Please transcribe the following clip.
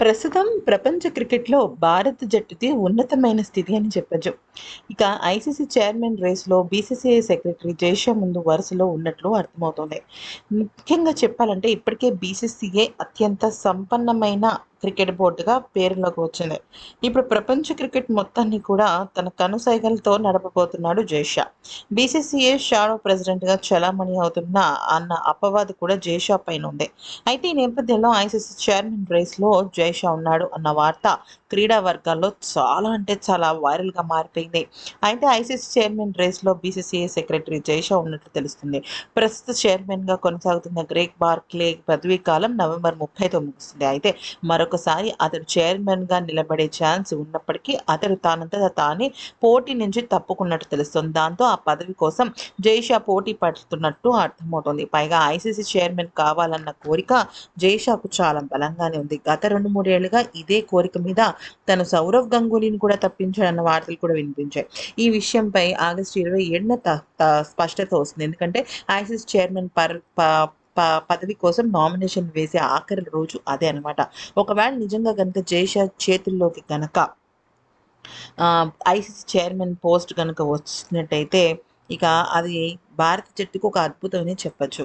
ప్రస్తుతం ప్రపంచ క్రికెట్లో భారత్ జట్టుది ఉన్నతమైన స్థితి అని చెప్పొచ్చు. ఇక ఐసీసీ చైర్మన్ రేస్లో బీసీసీఐ సెక్రటరీ జైషా ముందు వరుసలో ఉన్నట్లు అర్థమవుతోంది. ముఖ్యంగా చెప్పాలంటే ఇప్పటికే బీసీసీఐ అత్యంత సంపన్నమైన క్రికెట్ బోర్డుగా పేరులోకి వచ్చింది ఇప్పుడు ప్రపంచ క్రికెట్ మొత్తాన్ని కూడా తన కనుసైగలతో నడపబోతున్నాడు జైషా. బీసీసీఏ షాడో ప్రెసిడెంట్గా చలామణి అవుతున్న అన్న అపవాదు కూడా జైషా పైన ఉంది అయితే ఈ నేపథ్యంలో ఐసీసీ చైర్మన్ రేస్లో జైషా ఉన్నాడు అన్న వార్త క్రీడా వర్గాల్లో చాలా అంటే చాలా వైరల్గా మారిపోయింది. అయితే ఐసీసీ చైర్మన్ రేస్లో బీసీసీఐ సెక్రటరీ జైషా ఉన్నట్లు తెలుస్తుంది. ప్రస్తుత చైర్మన్గా కొనసాగుతున్న గ్రేక్ బార్క్లే పదవీ కాలం నవంబర్ ముప్పైతో ముగుస్తుంది అయితే మరొక మరొకసారి అతడు చైర్మన్గా నిలబడే ఛాన్స్ ఉన్నప్పటికీ అతడు తానంతట తానే పోటీ నుంచి తప్పుకున్నట్టు తెలుస్తుంది. దాంతో ఆ పదవి కోసం జైషా పోటీ పడుతున్నట్టు అర్థమవుతోంది. పైగా ఐసీసీ చైర్మన్ కావాలన్న కోరిక జైషాకు చాలా బలంగానే ఉంది. గత రెండు మూడేళ్ళుగా ఇదే కోరిక మీద తను సౌరవ్ గంగూలీని కూడా తప్పించాడన్న వార్తలు కూడా వినిపించాయి. ఈ విషయంపై ఆగస్టు ఇరవై ఏడున త- స్పష్టత వస్తుంది. ఎందుకంటే ఐసీసీ చైర్మన్ పర్ ప- పదవి కోసం నామినేషన్ వేసే ఆఖరి రోజు అదే అన్నమాట. ఒకవేళ నిజంగా కనుక జైషా చేతుల్లోకి కనుక ఐసీసీ చైర్మన్ పోస్ట్ కనుక వచ్చినట్టయితే ఇక అది భారత జట్టుకు ఒక అద్భుతమని చెప్పచ్చు.